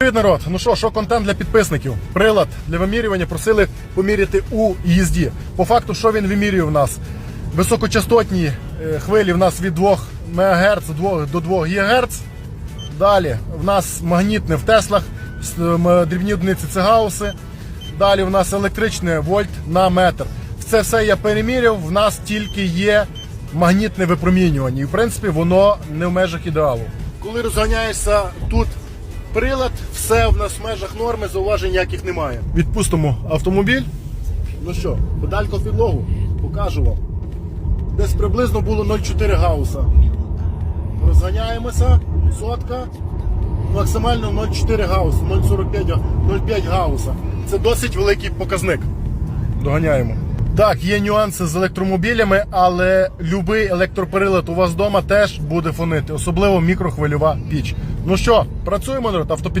Привіт, народ! Ну що, що контент для підписників? Прилад для вимірювання просили поміряти у їзді. По факту, що він вимірює в нас? Високочастотні е, хвилі в нас від 2 МГц до 2 ГГц. Далі в нас магнітне в Теслах, дрібні одиниці це гауси. Далі в нас електричне вольт на метр. Це все я переміряв. В нас тільки є магнітне випромінювання. І в принципі воно не в межах ідеалу. Коли розганяєшся тут прилад, все в нас в межах норми, зауважень ніяких немає. Відпустимо автомобіль. Ну що, педалька в підлогу, покажу вам. Десь приблизно було 0,4 гауса. Розганяємося, сотка, максимально 0,4 гауса, 0,45, 0,5 гауса. Це досить великий показник. Доганяємо. Так, є нюанси з електромобілями, але будь-який електроприлад у вас вдома теж буде фонити, особливо мікрохвильова піч. Ну що, працюємо, народ, автопідбір.